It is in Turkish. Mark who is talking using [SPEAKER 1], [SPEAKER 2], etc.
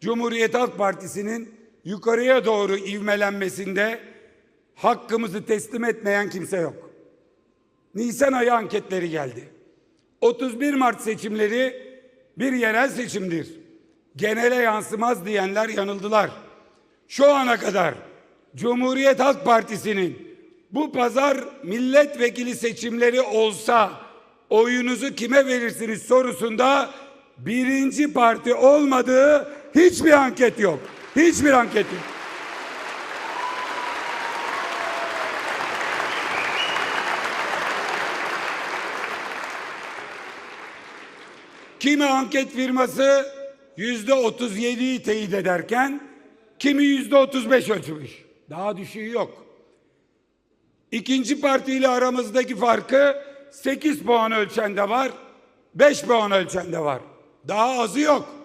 [SPEAKER 1] Cumhuriyet Halk Partisi'nin yukarıya doğru ivmelenmesinde hakkımızı teslim etmeyen kimse yok. Nisan ayı anketleri geldi. 31 Mart seçimleri bir yerel seçimdir. Genele yansımaz diyenler yanıldılar. Şu ana kadar Cumhuriyet Halk Partisi'nin bu pazar milletvekili seçimleri olsa oyunuzu kime verirsiniz sorusunda birinci parti olmadığı hiçbir anket yok. Hiçbir anket yok. Kimi anket firması yüzde 37'yi teyit ederken kimi yüzde 35 ölçmüş. Daha düşüğü yok. İkinci partiyle aramızdaki farkı 8 puan ölçende var, 5 puan ölçende var. Daha azı yok.